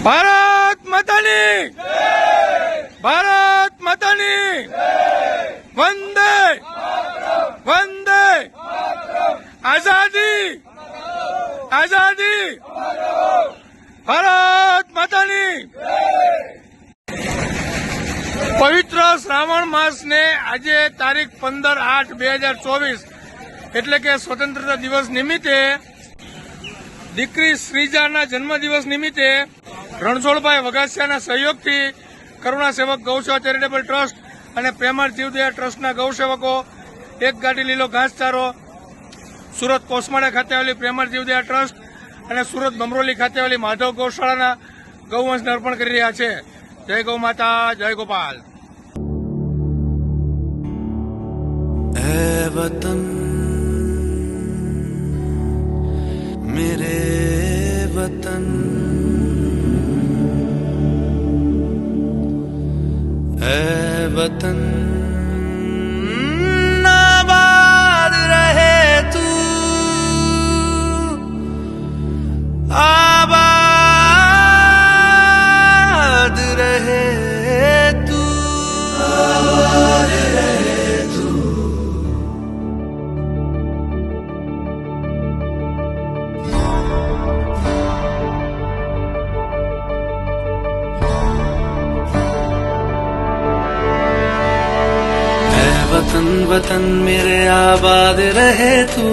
ભારત માતાની ભારત માતાની વંદે વંદે આઝાદી આઝાદી ભારત માતાની પવિત્ર શ્રાવણ માસને આજે તારીખ પંદર આઠ બે હજાર ચોવીસ એટલે કે સ્વતંત્રતા દિવસ નિમિત્તે દીકરી શ્રીજાના જન્મદિવસ નિમિત્તે રણછોડભાઈ વઘાસિયાના સહયોગથી કરુણા સેવક ગૌસેવા ચેરિટેબલ ટ્રસ્ટ અને પ્રેમાળ જીવદયા ટ્રસ્ટના ગૌસેવકો એક ગાડી લીલો ઘાસચારો સુરત કોસમાળા ખાતે આવેલી પ્રેમાળ જીવદયા ટ્રસ્ટ અને સુરત બમરોલી ખાતે આવેલી માધવ ગૌશાળાના ગૌવંશને અર્પણ કરી રહ્યા છે જય ગૌ માતા જય ગોપાલ ऐ वतन मेरे वतन ऐ वतन वतन वतन मेरे आबाद रहे तू।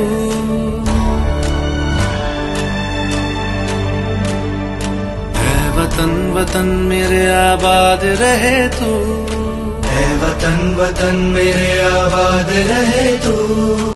है वतन वतन मेरे आबाद रहे तू। है वतन वतन मेरे आबाद रहे तू।